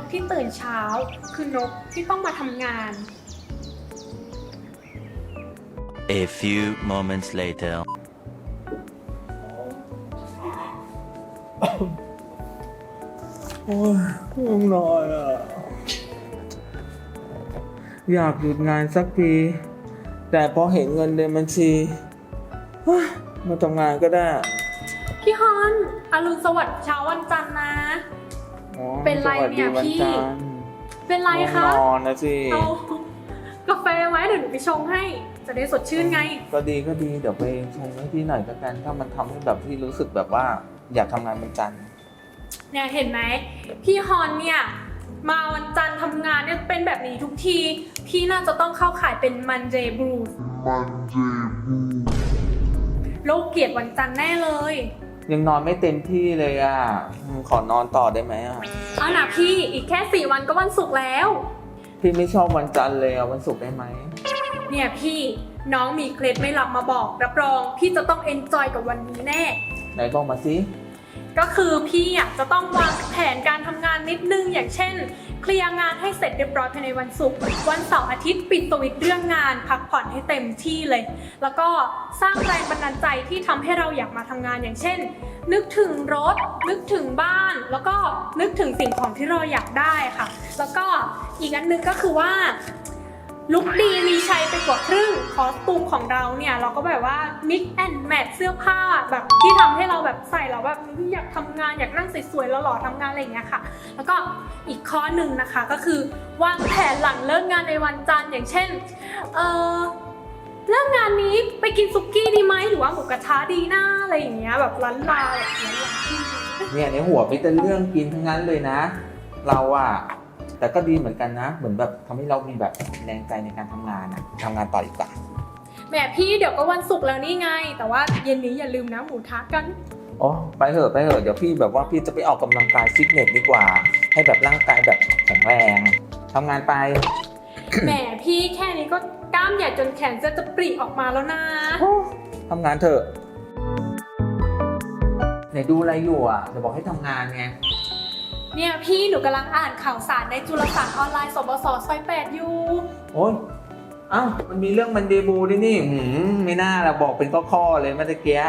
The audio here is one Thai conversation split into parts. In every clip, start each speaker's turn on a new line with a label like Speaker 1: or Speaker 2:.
Speaker 1: กที่ตื่นเช้า คือนกที่ต้องมาทำงาน
Speaker 2: A few moments later.
Speaker 3: โอ้ยง่วงนอนอะ อยากหยุดงานสักที แต่พอเห็นเงินในบัญชีเฮ้ยมาทำงานก็ได้
Speaker 1: พี่ฮอนอรุณสวัสดิ์เช้าวันจันทร์นะ
Speaker 3: อ๋อ
Speaker 1: เป็นไร
Speaker 3: สวัสดี
Speaker 1: เนี่ย
Speaker 3: วั
Speaker 1: พี่
Speaker 3: จันทร์
Speaker 1: เป็นไรคะ
Speaker 3: ง่วงนอนนะสิ
Speaker 1: เอากาแฟไหมเดี๋ยวหนูไปชงให้ จะได้สดชื่นไง
Speaker 3: ก็ดีก็ดีเดี๋ยวไปชงให้พี่หน่อยก็กันถ้ามันทำให้แบบพี่รู้สึกแบบว่า อยากทำงานวันจันทร์
Speaker 1: เนี่ยเห็นไหมพี่ฮอนเนี่ยมาวันจันทร์ทำงานเนี่ยเป็นแบบนี้ทุกที พี่น่าจะต้องเข้าข่ายเป็นมันเ y b บ u e s โรคเกลียดวันจันทร์แน่เลย
Speaker 3: ยังนอนไม่เต็มที่เลยอะอืมขอนอนต่อได้ไหมอะ
Speaker 1: เอานะพี่อีกแค่สี่วันก็วันศุกร์แล้ว
Speaker 3: พี่ไม่ชอบวันจันทร์เลยอะวันศุกร์ได้ไหม
Speaker 1: เนี่ยพี่น้องมีเคล็ดไม่หลับมาบอก รับรองพี่จะต้องเอนจอยกับวันนี้แน่
Speaker 3: ไหนบอกมาสิ
Speaker 1: ก็คือพี่อะจะต้องวางแผนการทำงานนิดนึงอย่างเช่น เคลียร์งานให้เสร็จเรียบร้อยภายในวันศุกร์วันเสาร์อาทิตย์ปิดสวิตเรื่องงาน พักผ่อนให้เต็มที่เลย แล้วก็สร้างแรงบันดาลใจที่ทำให้เราอยากมาทำงานอย่างเช่น นึกถึงรถ นึกถึงบ้าน แล้วก็นึกถึงสิ่งของที่เราอยากได้ค่ะ แล้วก็อีกอันหนึงก็คือว่า ลุคดีมีชัยไปกว่าครึ่งคอสตูมของเราเนี่ย เราก็แบบว่า mix and match เสื้อผ้าแบบที่ทำให้เราแบบใส่แล้วแบบอยากทำงานอยากนั่งสวยๆแล้วหล่อๆทำงานอะไรอย่างเงี้ยค่ะ แล้วก็อีกข้อหนึ่งนะคะก็คือวางแผนหลังเลิกงานในวันจันทร์อย่างเช่นเออเลิกงานนี้ไปกินซุกี้ดีไหมหรือว่าหมูกระทะดีหน้าอะไรอย่างเงี้ยแบบร้านลาแบบร้านลา
Speaker 3: เนี่ยในหัวมีแต่เรื่องกินทั้งนั้นเลยนะ เราอะ แต่ก็ดีเหมือนกันนะ เหมือนแบบทำให้เรามีแบบแรงใจในการทำงานอะทำงานต่ออีกว่า
Speaker 1: แหมพี่เดี๋ยวก็วันศุกร์แล้วนี่ไง แต่ว่าเย็นนี้อย่าลืมนะหมูทะกัน
Speaker 3: โอ้ไปเถอะไปเถอะ เดี๋ยวพี่แบบว่าพี่จะไปออกกำลังกายฟิตเนสดีกว่า ให้แบบร่างกายแบบแข็งแรงทำงานไป
Speaker 1: แหมพี่แค่นี้ก็กล้ามใหญ่จนแขนจะจะปริออกมาแล้วนะ
Speaker 3: ทำงานเถอะไหนดูอะไรอยู่อะเดี๋ยวบอกให้ทำงานไง
Speaker 1: เนี่ยพี่หนูกำลังอ่านข่าวสารในจุลสารออนไลน์สบสซอยแปดอยู่
Speaker 3: โอ้ยเอ้ามันมีเรื่องมันเดบูด้วยนี่หืมไม่น่าละบอกเป็นข้อๆเลยเมื่อตะเกีย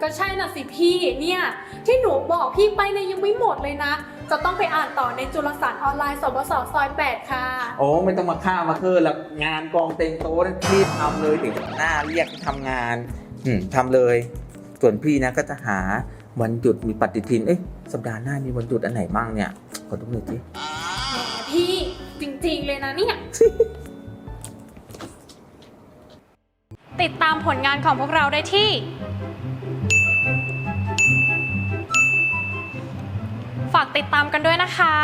Speaker 1: ก็ใช่น่ะสิพี่เนี่ย ที่หนูบอกพี่ไปเนี่ยยังไม่หมดเลยนะ จะต้องไปอ่านต่อในจุลสารออนไลน์สบสซอยแปดค่ะ
Speaker 3: โอ้ไม่ต้องมาฆ่ามาเคือแล้วงานกองเต็งโต๊ะนะรีบทำเลยถึงหน้าเรียกให้ทำงาน อืมทำเลย ส่วนพี่นะก็จะหาวันหยุดมีปฏิทิน เอ๊ะ สัปดาห์หน้ามีวันหยุดอันไหนบ้างเนี่ย ขอดูหน่อยสิ
Speaker 1: แหมพี่จริงๆเลยนะเนี่ย ติดตามผลงานของพวกเราได้ที่ ฝากติดตามกันด้วยนะคะ